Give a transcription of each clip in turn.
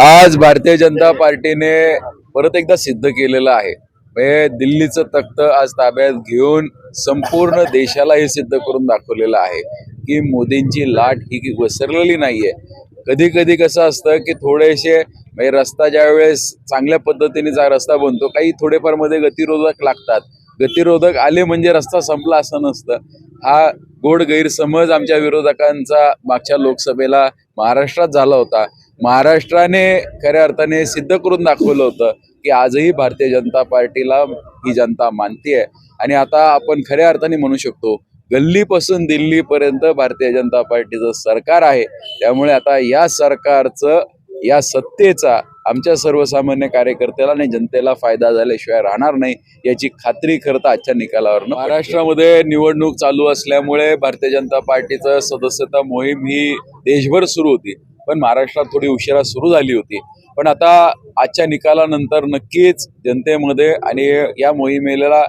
आज भारतीय जनता पार्टीने परत एकदा सिद्ध केलेलं आहे. म्हणजे दिल्लीचं तख्त आज ताब्यात घेऊन संपूर्ण देशाला हे सिद्ध करून दाखवलेलं आहे की मोदींची लाट ही वसरलेली नाहीये. कधी कधी कसं असतं की थोडेसे म्हणजे रस्ता ज्या वेळेस चांगल्या पद्धतीने जा रस्ता बनतो काही थोडेफारमध्ये गतिरोधक लागतात. गतिरोधक आले म्हणजे रस्ता संपला असं नसतं. हा गोड गैरसमज आमच्या विरोधकांचा मागच्या लोकसभेला महाराष्ट्रात झाला होता. महाराष्ट्राने खऱ्या अर्थाने सिद्ध करून दाखवलं होतं की आजही भारतीय जनता पार्टीला ही जनता मानतीये. आणि आता आपण खऱ्या अर्थाने म्हणू शकतो गल्लीपासून दिल्लीपर्यंत भारतीय जनता पार्टीचं सरकार आहे. त्यामुळे आता या सरकारचं या सत्तेचा आमच्या सर्वसामान्य कार्यकर्त्याला आणि जनतेला फायदा झाल्याशिवाय राहणार नाही याची खात्री खरं तर आजच्या निकालावर महाराष्ट्रामध्ये निवडणूक चालू असल्यामुळे भारतीय जनता पार्टीचं सदस्यता मोहीम ही देशभर सुरू होती. पण महाराष्ट्रात थोडी उशिरा सुरू झाली होती. पण आता आजच्या निकालानंतर नक्कीच जनतेमध्ये आणि या मोहिमेला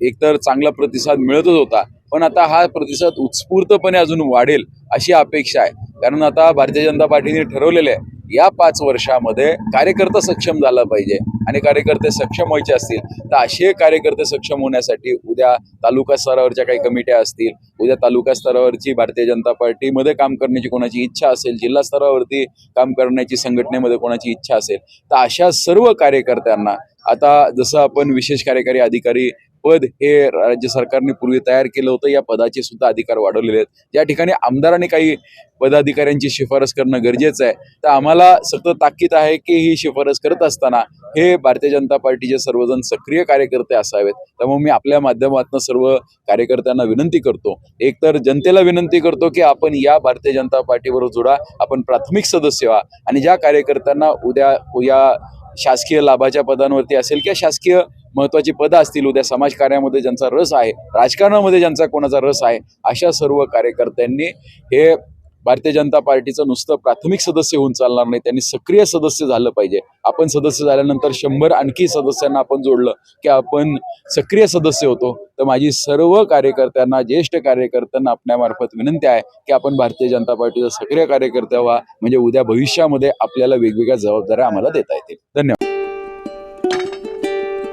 एकतर चांगला प्रतिसाद मिळतच होता. पण आता हा प्रतिसाद उत्स्फूर्तपणे अजून वाढेल अशी अपेक्षा आहे. कारण आता भारतीय जनता पार्टीने ठरवलेलं आहे या पाच वर्षामध्ये कार्यकर्ता सक्षम झाला पाहिजे. आणि कार्यकर्ते सक्षम व्हायचे असतील तर असे कार्यकर्ते सक्षम होण्यासाठी उद्या तालुका स्तरावरच्या काही कमिट्या असतील उद्या तालुका स्तरावरची भारतीय जनता पार्टीमध्ये काम करण्याची कोणाची इच्छा असेल जिल्हा स्तरावरती काम करण्याची संघटनेमध्ये कोणाची इच्छा असेल तर अशा सर्व कार्यकर्त्यांना आता जसं आपण विशेष कार्यकारी अधिकारी पद हे राज्य सरकारने पूर्वी तयार केलं होतं. या पदाचे सुद्धा अधिकार वाढवलेले आहेत. या ठिकाणी आमदारांनी काही पदाधिकाऱ्यांची शिफारस करणं गरजेचं आहे तर आम्हाला सतत ताकीद आहे की ही शिफारस करत असताना हे भारतीय जनता पार्टीचे सर्वजण सक्रिय कार्यकर्ते असावेत. त्यामुळे मी आपल्या माध्यमातून सर्व कार्यकर्त्यांना विनंती करतो. एक तर जनतेला विनंती करतो की आपण या भारतीय जनता पार्टीबरोबर जोडा आपण प्राथमिक सदस्य व्हा आणि ज्या कार्यकर्त्यांना उद्या या शासकीय लाभाच्या पदांवरती असेल किंवा शासकीय महत्वाची पदं असतील उद्या समाजकार्यामध्ये ज्यांचा रस आहे राजकारणामध्ये ज्यांचा कोणाचा रस आहे अशा सर्व कार्यकर्त्यांनी हे भारतीय जनता पार्टीचं नुसतं प्राथमिक सदस्य होऊन चालणार नाही. त्यांनी सक्रिय सदस्य झालं पाहिजे. आपण सदस्य झाल्यानंतर शंभर आणखी सदस्यांना आपण जोडलं की आपण सक्रिय सदस्य होतो. तर माझी सर्व कार्यकर्त्यांना ज्येष्ठ कार्यकर्त्यांना आपल्यामार्फत विनंती आहे की आपण भारतीय जनता पार्टीचा सक्रिय कार्यकर्ता व्हा. म्हणजे उद्या भविष्यामध्ये आपल्याला वेगवेगळ्या जबाबदाऱ्या आम्हाला देता येतील. धन्यवाद.